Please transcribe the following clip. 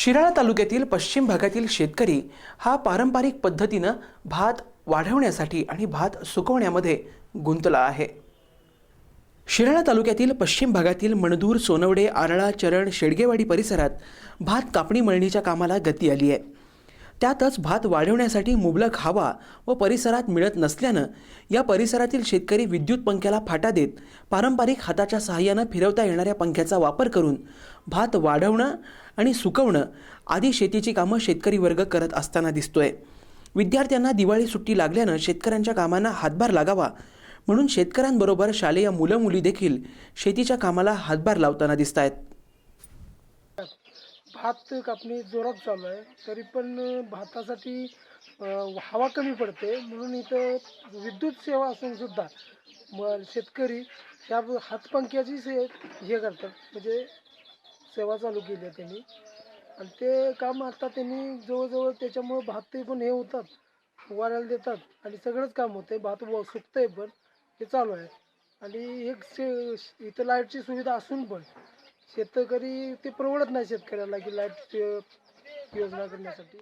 शिराळा तालुक्यातील पश्चिम भागातील शेतकरी हा पारंपरिक पद्धतीनं भात वाढवण्यासाठी आणि भात सुकवण्यामध्ये गुंतला आहे. शिराळा तालुक्यातील पश्चिम भागातील मणदूर सोनवडे आरळा चरण शेडगेवाडी परिसरात भात कापणी मळणीच्या कामाला गती आली आहे. त्यातच भात वाढवण्यासाठी मुबलक हवा व परिसरात मिळत नसल्यानं या परिसरातील शेतकरी विद्युत पंख्याला फाटा देत पारंपरिक हाताच्या सहाय्यानं फिरवता येणाऱ्या पंख्याचा वापर करून भात वाढवणं आणि सुकवणं आदी शेतीची कामं शेतकरी वर्ग करत असताना दिसतोय. विद्यार्थ्यांना दिवाळी सुट्टी लागल्यानं शेतकऱ्यांच्या कामांना हातभार लागावा म्हणून शेतकऱ्यांबरोबर शालेय मुलं मुली देखील शेतीच्या कामाला हातभार लावताना दिसत आहेत भात कापणी जोरात चालू आहे. तरी पण भातासाठी हवा कमी पडते. म्हणून इथं विद्युत सेवा असून सुद्धा म शेतकरी ह्या हातपंख्याची से हे करतात. म्हणजे सेवा चालू केली आहे त्यांनी. आणि ते काम आता त्यांनी जवळजवळ त्याच्यामुळं भात ते पण हे होतात. वाढायला देतात. आणि सगळंच काम होतंय. भात व आहे पण. हे चालू आहे. आणि एक से इथं लाईटची सुविधा असून पण शेतकरी ते परवडत नाही शेतकऱ्याला की लाइट योजना करण्यासाठी.